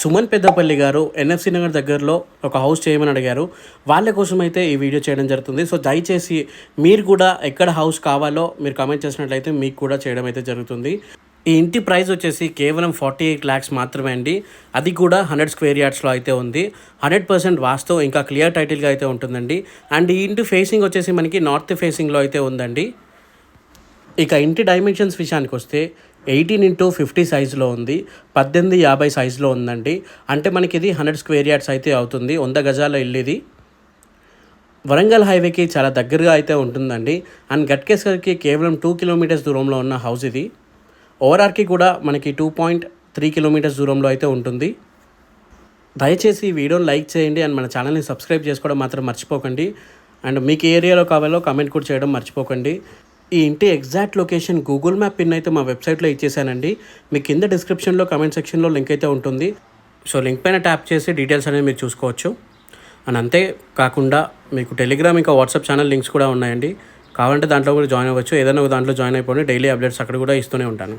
సుమన్ పెద్దపల్లి గారు ఎన్ఎఫ్సి నగర్ దగ్గరలో ఒక హౌస్ చేయమని అడిగారు. వాళ్ళ కోసం అయితే ఈ వీడియో చేయడం జరుగుతుంది. సో దయచేసి మీరు కూడా ఎక్కడ హౌస్ కావాలో మీరు కామెంట్ చేసినట్లయితే మీకు కూడా చేయడం అయితే జరుగుతుంది. ఈ ఇంటి ప్రైస్ వచ్చేసి కేవలం ఫార్టీ ఎయిట్ ల్యాక్స్ మాత్రమే అండి. అది కూడా హండ్రెడ్ స్క్వేర్ యార్డ్స్లో అయితే ఉంది. హండ్రెడ్ పర్సెంట్ వాస్తవం ఇంకా క్లియర్ టైటిల్గా అయితే ఉంటుందండి. అండ్ ఈ ఇంటి ఫేసింగ్ వచ్చేసి మనకి నార్త్ ఫేసింగ్లో అయితే ఉందండి. ఇక ఇంటి డైమెన్షన్స్ విషయానికి వస్తే ఎయిటీన్ ఇంటూ ఫిఫ్టీ సైజులో ఉంది పద్దెనిమిది యాభై సైజులో ఉందండి. అంటే మనకి ఇది హండ్రెడ్ స్క్వేర్ యార్డ్స్ అయితే అవుతుంది వంద గజాల ఇల్లు ఇది. వరంగల్ హైవేకి చాలా దగ్గరగా అయితే ఉంటుందండి. అండ్ గట్కేశ్వర్కి కేవలం టూ కిలోమీటర్స్ దూరంలో ఉన్న హౌస్ ఇది. ఓవరార్కి కూడా మనకి టూ పాయింట్ త్రీ కిలోమీటర్స్ దూరంలో అయితే ఉంటుంది. దయచేసి ఈ వీడియోని లైక్ చేయండి అండ్ మన ఛానల్ని సబ్స్క్రైబ్ చేసుకోవడం మాత్రం మర్చిపోకండి. అండ్ మీకు ఏరియాలో కావాలో కామెంట్ కూడా చేయడం మర్చిపోకండి. ఈ ఇంటి exact location Google map pin అయితే మా వెబ్సైట్లో ఇచ్చేసానండి. మీ కింద డిస్క్రిప్షన్లో కమెంట్ సెక్షన్లో లింక్ అయితే ఉంటుంది. సో లింక్ పైన ట్యాప్ చేసి డీటెయిల్స్ అనేవి మీరు చూసుకోవచ్చు. అండ్ అంతే కాకుండా మీకు టెలిగ్రామ్ ఇంకా వాట్సాప్ ఛానల్ లింక్స్ కూడా ఉన్నాయండి. కావాలంటే దాంట్లో కూడా జాయిన్ అవ్వచ్చు. ఏదైనా ఒక దాంట్లో జాయిన్ అయిపోయి డైలీ అప్డేట్స్ అక్కడ కూడా ఇస్తూనే ఉంటాను.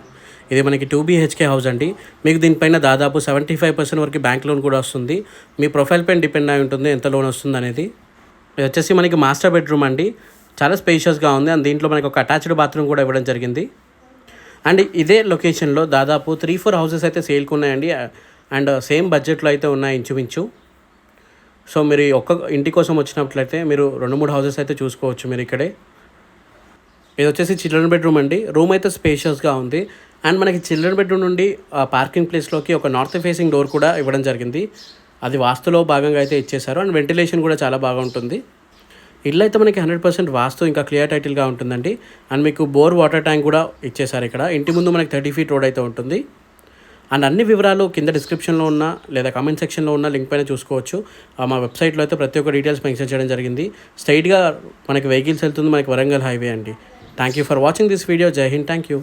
ఇది మనకి టూ బీహెచ్కే హౌస్ అండి. మీకు దీనిపైన దాదాపు సెవెంటీ ఫైవ్ పర్సెంట్ వరకు బ్యాంక్ లోన్ కూడా వస్తుంది. మీ ప్రొఫైల్ పైన డిపెండ్ అయి ఉంటుంది ఎంత లోన్ వస్తుంది అనేది. ఇది వచ్చేసి మనకి మాస్టర్ బెడ్రూమ్ అండి. చాలా స్పేషియస్గా ఉంది. అండ్ దీంట్లో మనకి ఒక అటాచ్డ్ బాత్రూమ్ కూడా ఇవ్వడం జరిగింది. అండ్ ఇదే లొకేషన్లో దాదాపు త్రీ ఫోర్ హౌసెస్ అయితే సేల్కి ఉన్నాయండి. అండ్ సేమ్ బడ్జెట్లో అయితే ఉన్నాయి ఇంచుమించు. సో మీరు ఒక్క ఇంటి కోసం వచ్చినట్లయితే మీరు రెండు మూడు హౌసెస్ అయితే చూసుకోవచ్చు మీరు ఇక్కడే. ఇది వచ్చేసి చిల్డ్రన్ బెడ్రూమ్ అండి. రూమ్ అయితే స్పేషియస్గా ఉంది. అండ్ మనకి చిల్డ్రన్ బెడ్రూమ్ నుండి పార్కింగ్ ప్లేస్లోకి ఒక నార్త్ ఫేసింగ్ డోర్ కూడా ఇవ్వడం జరిగింది. అది వాస్తులో భాగంగా అయితే ఇచ్చేశారు. అండ్ వెంటిలేషన్ కూడా చాలా బాగా ఉంటుంది ఇల్లు అయితే మనకి హండ్రెడ్ పర్సెంట్ వాస్తు ఇంకా క్లియర్ టైటిల్గా ఉంటుందండి. అండ్ మీకు బోర్ వాటర్ ట్యాంక్ కూడా ఇచ్చేసారు ఇక్కడ. ఇంటి ముందు మనకి థర్టీ ఫీట్ రోడ్ అయితే ఉంటుంది. అండ్ అన్ని వివరాలు కింద డిస్క్రిప్షన్లో ఉన్న లేదా కామెంట్ సెక్షన్లో ఉన్న లింక్ పైన చూసుకోవచ్చు. ఆ మా వెబ్సైట్లో అయితే ప్రతి ఒక్క డీటెయిల్స్ మెన్షన్ చేయడం జరిగింది. స్ట్రైట్గా మనకి వెహికల్స్ వెళ్తుంది మనకి వరంగల్ హైవే అండి. Thank you for watching this video. జై హింద్. Thank you.